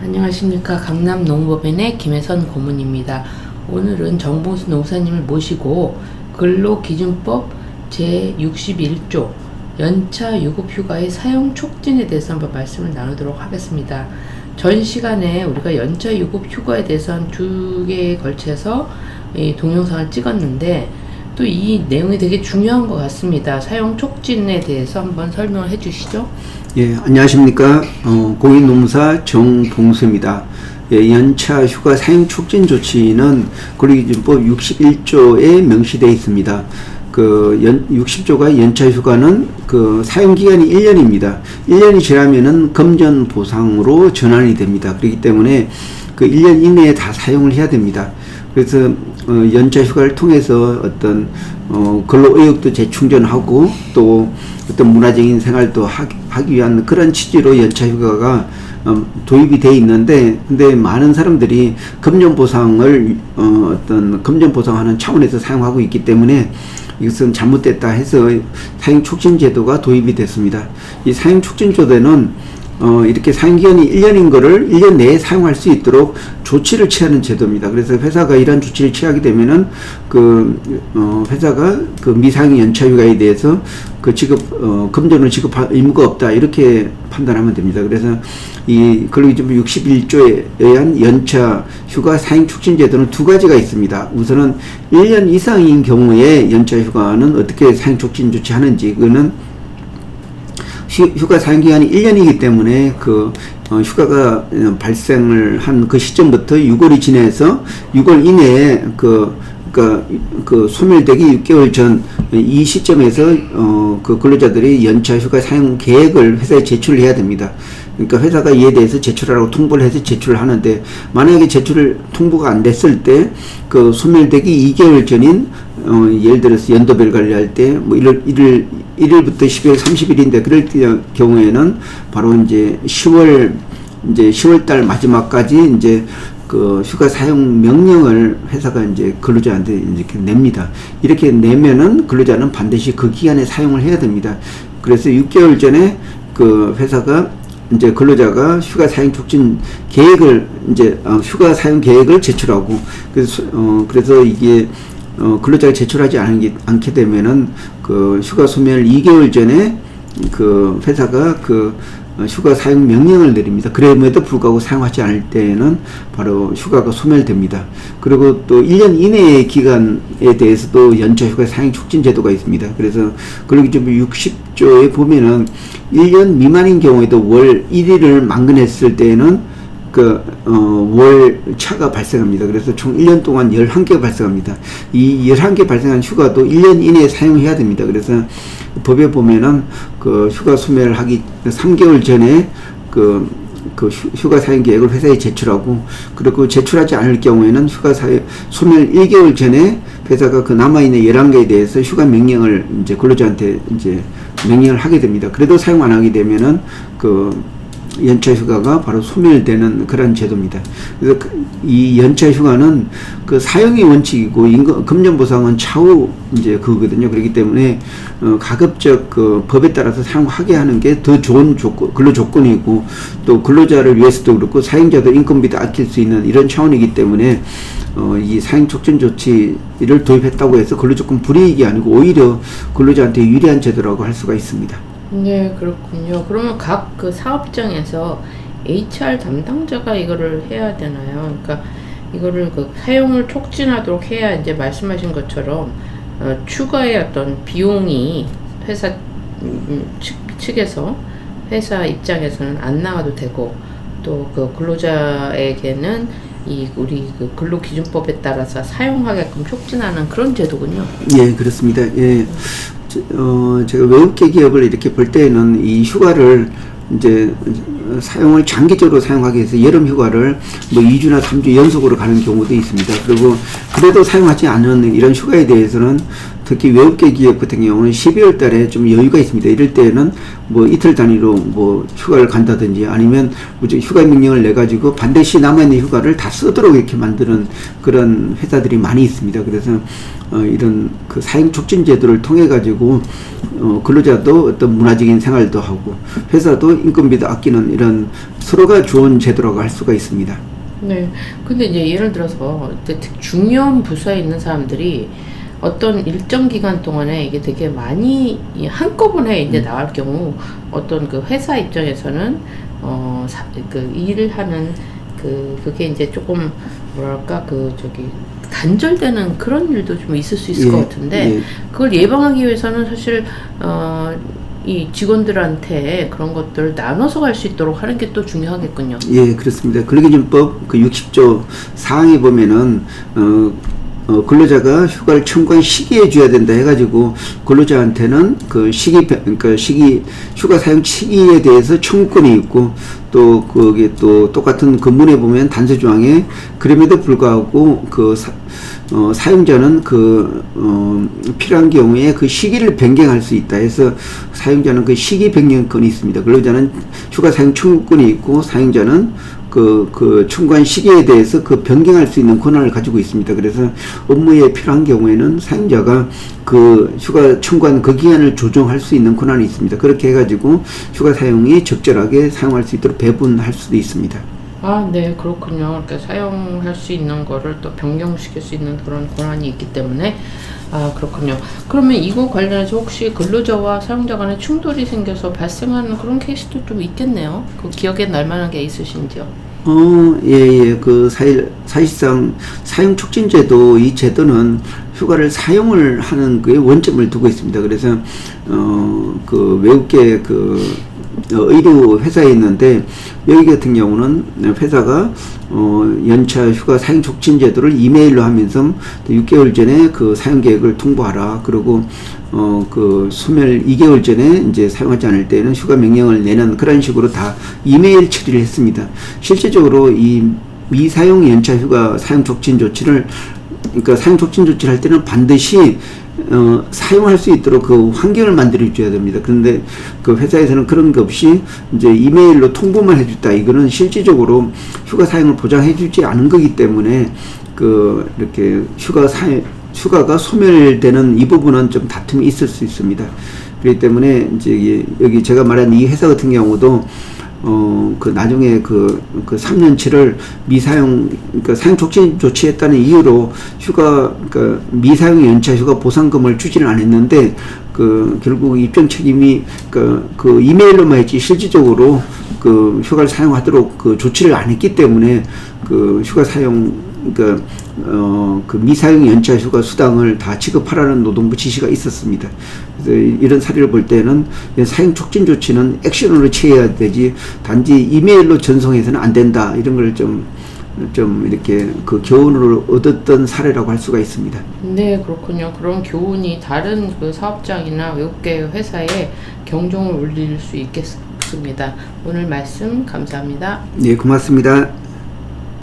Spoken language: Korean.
안녕하십니까 강남 농법인의 김혜선 고문입니다. 오늘은 정봉수 농사님을 모시고 근로기준법 제61조 연차 유급휴가의 사용 촉진에 대해서 한번 말씀을 나누도록 하겠습니다. 전 시간에 우리가 연차 유급 휴가에 대해서 한 두 개에 걸쳐서 이 동영상을 찍었는데 또 이 내용이 되게 중요한 것 같습니다. 사용 촉진에 대해서 한번 설명을 해주시죠. 예, 안녕하십니까. 어, 공인농사 정봉수입니다. 예, 연차 휴가 사용 촉진 조치는 근로기준법 61조에 명시되어 있습니다. 그 연, 60조가 연차 휴가는 그 사용 기간이 1년입니다. 1년이 지나면은 금전 보상으로 전환이 됩니다. 그렇기 때문에 그 1년 이내에 다 사용을 해야 됩니다. 그래서 어, 연차 휴가를 통해서 어떤 어, 근로 의욕도 재충전하고 또 어떤 문화적인 생활도 하기, 하기 위한 그런 취지로 연차 휴가가 어, 도입이 돼 있는데 근데 많은 사람들이 금전 보상을 어, 어떤 금전 보상하는 차원에서 사용하고 있기 때문에 이것은 잘못됐다 해서 사용 촉진 제도가 도입이 됐습니다. 이 사용 촉진 제도는 어, 이렇게 사용기간이 1년인 거를 1년 내에 사용할 수 있도록 조치를 취하는 제도입니다. 그래서 회사가 이런 조치를 취하게 되면은 그, 어, 회사가 그 미사용 연차휴가에 대해서 그 지급, 어, 금전을 지급할 의무가 없다. 이렇게 판단하면 됩니다. 그래서 이 근로기준법 61조에 의한 연차 휴가 사용 촉진 제도는 두 가지가 있습니다. 우선은 1년 이상인 경우에 연차 휴가는 어떻게 사용 촉진 조치하는지 그거는 휴- 휴가 사용 기간이 1년이기 때문에 그 어, 휴가가 어, 발생을 한 그 시점부터 6월이 지나서 6월 이내에 그 그러니까 그 소멸되기 6개월 전 이 시점에서 어, 그 근로자들이 연차 휴가 사용 계획을 회사에 제출을 해야 됩니다. 그러니까 회사가 이에 대해서 제출하라고 통보를 해서 제출을 하는데 만약에 제출 통보가 안 됐을 때 그 소멸되기 2개월 전인 어, 예를 들어서 연도별 관리할 때, 뭐, 1월, 1일, 1일부터 12월 30일인데, 그럴 때 경우에는 바로 이제 10월, 이제 10월 달 마지막까지 이제 그 휴가 사용 명령을 회사가 이제 근로자한테 이렇게 냅니다. 이렇게 내면은 근로자는 반드시 그 기간에 사용을 해야 됩니다. 그래서 6개월 전에 그 회사가 이제 근로자가 휴가 사용 촉진 계획을 이제 어, 휴가 사용 계획을 제출하고 그래서 어 그래서 이게 어 근로자가 제출하지 않게 않게 되면은 그 휴가 소멸 2개월 전에 그 회사가 그 어, 휴가 사용 명령을 내립니다. 그럼에도 불구하고 사용하지 않을 때에는 바로 휴가가 소멸됩니다. 그리고 또 1년 이내의 기간에 대해서도 연차 휴가 사용 촉진 제도가 있습니다. 그래서 근로기준법 60조에 보면은 1년 미만인 경우에도 월 1일을 만근했을 때에는 그, 어, 월 차가 발생합니다. 그래서 총 1년 동안 11개 발생합니다. 이 11개 발생한 휴가도 1년 이내에 사용해야 됩니다. 그래서 법에 보면은 그 휴가 소멸을 하기 3개월 전에 그, 그 휴- 휴가 사용 계획을 회사에 제출하고 그리고 제출하지 않을 경우에는 휴가 사용 소멸 1개월 전에 회사가 그 남아있는 11개에 대해서 휴가 명령을 이제 근로자한테 이제 명령을 하게 됩니다. 그래도 사용 안 하게 되면은 그 연차 휴가가 바로 소멸되는 그런 제도입니다. 그래서 그- 이 연차 휴가는 그 사용의 원칙이고 임금 금전 보상은 차후 이제 그거거든요. 그렇기 때문에 어 가급적 그 법에 따라서 사용하게 하는 게 더 좋은 조건 근로 조건이고 또 근로자를 위해서도 그렇고 사용자도 인건비도 아낄 수 있는 이런 차원이기 때문에 어 이 사용 촉진 조치를 도입했다고 해서 근로 조건 불이익이 아니고 오히려 근로자한테 유리한 제도라고 할 수가 있습니다. 네, 그렇군요. 그러면 각 그 사업장에서 HR 담당자가 이거를 해야 되나요? 그러니까 이거를 그 사용을 촉진하도록 해야 이제 말씀하신 것처럼 어, 추가의 어떤 비용이 회사 음, 측, 측에서 회사 입장에서는 안 나와도 되고 또 그 근로자에게는 이 우리 그 근로기준법에 따라서 사용하게끔 촉진하는 그런 제도군요. 예, 그렇습니다. 예. 저- 어, 제가 외국계 기업을 이렇게 볼 때는 이 휴가를 이제 사용을 장기적으로 사용하기 위해서 여름 휴가를 뭐 2주나 3주 연속으로 가는 경우도 있습니다. 그리고 그래도 사용하지 않은 이런 휴가에 대해서는 특히 외국계 기업 같은 경우는 12월 달에 좀 여유가 있습니다. 이럴 때는 뭐 이틀 단위로 뭐 휴가를 간다든지 아니면 휴가 명령을 내 가지고 반드시 남아있는 휴가를 다 쓰도록 이렇게 만드는 그런 회사들이 많이 있습니다. 그래서 어, 이런 그 사용 촉진 제도를 통해 가지고 어, 근로자도 어떤 문화적인 생활도 하고 회사도 인건비도 아끼는 이런 서로가 좋은 제도라고 할 수가 있습니다. 네. 근데 이제 예를 들어서 중요한 부서에 있는 사람들이 어떤 일정 기간 동안에 이게 되게 많이 이 한꺼번에 이제 나갈 경우 어떤 그 회사 입장에서는 어, 사, 그 일을 하는 그, 그게 이제 조금 뭐랄까 그 저기 단절되는 그런 일도 좀 있을 수 있을 예, 것 같은데 예. 그걸 예방하기 위해서는 사실 어, 이 직원들한테 그런 것들을 나눠서 갈 수 있도록 하는 게 또 중요하겠군요. 예, 그렇습니다. 근로기준법 그 60조 사항에 보면은 어, 어, 근로자가 휴가를 청구한 시기에 줘야 된다 해가지고 근로자한테는 그 시기 배- 그러니까 시기 휴가 사용 시기에 대해서 청구권이 있고 또 그게 또 똑같은 근문에 보면 단서 조항에 그럼에도 불구하고 그 사, 어, 사용자는 그 어, 필요한 경우에 그 시기를 변경할 수 있다 해서 사용자는 그 시기 변경권이 있습니다. 근로자는 휴가 사용 청구권이 있고 사용자는 그, 그 청구한 시기에 대해서 그 변경할 수 있는 권한을 가지고 있습니다. 그래서 업무에 필요한 경우에는 사용자가 그 휴가 청구한 그 기간을 조정할 수 있는 권한이 있습니다. 그렇게 해가지고 휴가 사용이 적절하게 사용할 수 있도록 배분할 수도 있습니다. 아, 네, 그렇군요. 이렇게 사용할 수 있는 거를 또 변경시킬 수 있는 그런 권한이 있기 때문에 아, 그렇군요. 그러면 이거 관련해서 혹시 근로자와 사용자 간에 충돌이 생겨서 발생하는 그런 케이스도 좀 있겠네요. 그 기억에 날 만한 게 있으신지요? 어, 예, 예. 그 사실, 사실상 사용 촉진제도 이 제도는 휴가를 사용을 하는 그에 원점을 두고 있습니다. 그래서 어, 그 외국계 그 어, 의료 회사에 있는데 여기 같은 경우는 회사가 어, 연차 휴가 사용 촉진 제도를 이메일로 하면서 6개월 전에 그 사용 계획을 통보하라. 그리고 어, 그 소멸 2개월 전에 이제 사용하지 않을 때는 휴가 명령을 내는 그런 식으로 다 이메일 처리를 했습니다. 실제적으로 이 미사용 연차 휴가 사용 촉진 조치를 그러니까 사용 촉진 조치를 할 때는 반드시 어, 사용할 수 있도록 그 환경을 만들어 줘야 됩니다. 그런데 그 회사에서는 그런 거 없이 이제 이메일로 통보만 해줬다. 이거는 실질적으로 휴가 사용을 보장해 주지 않은 거기 때문에 그 이렇게 휴가 사용 휴가가 소멸되는 이 부분은 좀 다툼이 있을 수 있습니다. 그렇기 때문에 이제 여기 제가 말한 이 회사 같은 경우도 어, 그 나중에 그, 그 3년치를 미사용, 그러니까 사용 촉진 조치했다는 이유로 휴가, 그러니까 미사용 연차 휴가 보상금을 주지는 않았는데, 그, 결국 입증 책임이, 그, 그 이메일로만 했지 실질적으로 그 휴가를 사용하도록 그 조치를 안 했기 때문에 그 휴가 사용, 그러니까, 어, 그 미사용 연차 휴가 수당을 다 지급하라는 노동부 지시가 있었습니다. 그래서 이런 사례를 볼 때는 사용 촉진 조치는 액션으로 취해야 되지 단지 이메일로 전송해서는 안 된다 이런 걸좀 좀 이렇게 그 교훈을 얻었던 사례라고 할 수가 있습니다. 네, 그렇군요. 그런 교훈이 다른 그 사업장이나 외국계 회사에 경종을 울릴 수 있겠습니다. 오늘 말씀 감사합니다. 네, 고맙습니다.